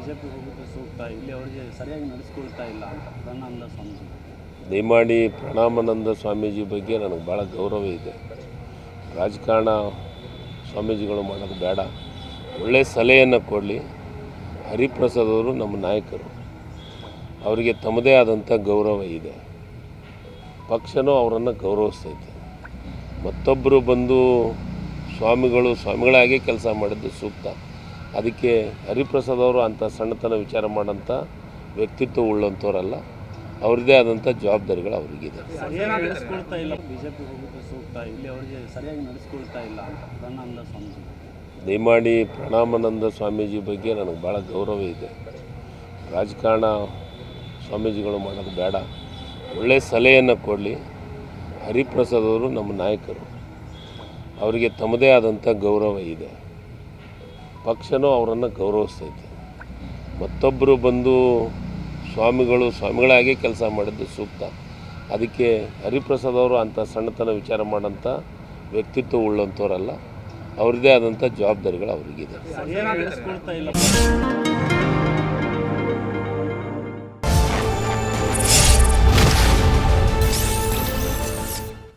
ಹೋಗೋದು ಸೂಕ್ತ ಅವರಿಗೆ ಸರಿಯಾಗಿ ನಡೆಸ್ಕೊಳ್ತಾ ಇಲ್ಲ ಪ್ರಣಾನಂದ ಸ್ವಾಮೀಜಿ. ದಯಮಾಡಿ ಪ್ರಣಾಮಾನಂದ ಸ್ವಾಮೀಜಿ ಬಗ್ಗೆ ನನಗೆ ಭಾಳ ಗೌರವ ಇದೆ. ರಾಜಕಾರಣ ಸ್ವಾಮೀಜಿಗಳು ಮಾಡೋದು ಬೇಡ. ಒಳ್ಳೆಯ ಸಲಹೆಯನ್ನು ಕೊಡಲಿ. ಹರಿಪ್ರಸಾದ್ ಅವರು ನಮ್ಮ ನಾಯಕರು. ಅವರಿಗೆ ತಮ್ಮದೇ ಆದಂಥ ಗೌರವ ಇದೆ. ಪಕ್ಷನೂ ಅವರನ್ನು ಗೌರವಿಸ್ತೈತೆ. ಮತ್ತೊಬ್ಬರು ಬಂದು ಸ್ವಾಮಿಗಳು ಸ್ವಾಮಿಗಳಾಗಿ ಕೆಲಸ ಮಾಡಿದ್ದು ಸೂಕ್ತ. ಅದಕ್ಕೆ ಹರಿಪ್ರಸಾದ್ ಅವರು ಅಂಥ ಸಣ್ಣತನ ವಿಚಾರ ಮಾಡೋಂಥ ವ್ಯಕ್ತಿತ್ವ ಉಳ್ಳಂಥವ್ರಲ್ಲ ಅವ್ರದ್ದೇ ಆದಂಥ ಜವಾಬ್ದಾರಿಗಳು ಅವರಿಗಿದೆ ದಯಮಾಡಿ ಪ್ರಣಾಮಾನಂದ ಸ್ವಾಮೀಜಿ ಬಗ್ಗೆ ನನಗೆ ಭಾಳ ಗೌರವ ಇದೆ. ರಾಜಕಾರಣ ಸ್ವಾಮೀಜಿಗಳು ಮಾಡೋದು ಬೇಡ. ಒಳ್ಳೆಯ ಸಲಹೆಯನ್ನು ಕೊಡಲಿ. ಹರಿಪ್ರಸಾದ್ ಅವರು ನಮ್ಮ ನಾಯಕರು. ಅವರಿಗೆ ತಮ್ಮದೇ ಆದಂಥ ಗೌರವ ಇದೆ. ಪಕ್ಷನೂ ಅವರನ್ನು ಗೌರವಿಸ್ತೈತೆ. ಮತ್ತೊಬ್ಬರು ಬಂದು ಸ್ವಾಮಿಗಳು, ಸ್ವಾಮಿಗಳಾಗಿ ಕೆಲಸ ಮಾಡಿದ್ದು ಸೂಕ್ತ. ಅದಕ್ಕೆ ಹರಿಪ್ರಸಾದ್ ಅವರು ಅಂಥ ಸಣ್ಣತನ ವಿಚಾರ ಮಾಡೋಂಥ ವ್ಯಕ್ತಿತ್ವ ಉಳ್ಳಂಥವ್ರಲ್ಲ. ಅವ್ರದ್ದೇ ಆದಂಥ ಜವಾಬ್ದಾರಿಗಳು ಅವರಿಗಿದೆ.